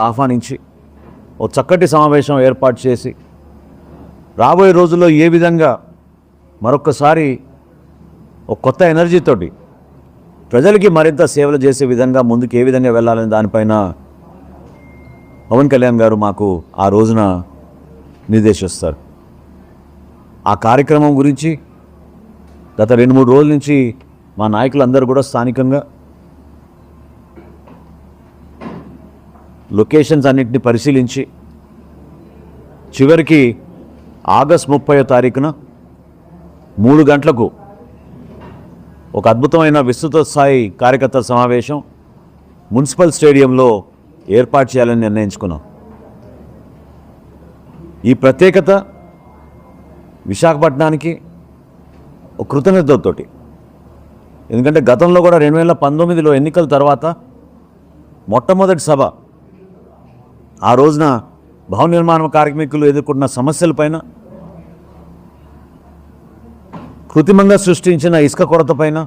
ఆహ్వానించి ఓ చక్కటి సమావేశం ఏర్పాటు చేసి రాబోయే రోజుల్లో ఏ విధంగా మరొకసారి ఒక కొత్త ఎనర్జీతోటి ప్రజలకి మరింత సేవలు చేసే విధంగా ముందుకు ఏ విధంగా వెళ్ళాలని దానిపైన పవన్ కళ్యాణ్ గారు మాకు ఆ రోజున నిర్దేశిస్తారు. ఆ కార్యక్రమం గురించి గత రెండు మూడు రోజుల నుంచి మా నాయకులందరూ కూడా స్థానికంగా లొకేషన్స్ అన్నింటినీ పరిశీలించి చివరికి ఆగస్ట్ ముప్పయో తారీఖున మూడు గంటలకు ఒక అద్భుతమైన విస్తృత స్థాయి కార్యకర్తల సమావేశం మున్సిపల్ స్టేడియంలో ఏర్పాటు చేయాలని నిర్ణయించుకున్నాం. ఈ ప్రత్యేకత విశాఖపట్నానికి ఒక కృతజ్ఞతతోటి ఎందుకంటే గతంలో కూడా రెండు వేల పంతొమ్మిదిలో ఎన్నికల తర్వాత మొట్టమొదటి సభ ఆ రోజున భవన నిర్మాణ కార్మికులు ఎదుర్కొంటున్న సమస్యలపైన కృత్రిమంగా సృష్టించిన ఇసుక కొరత పైన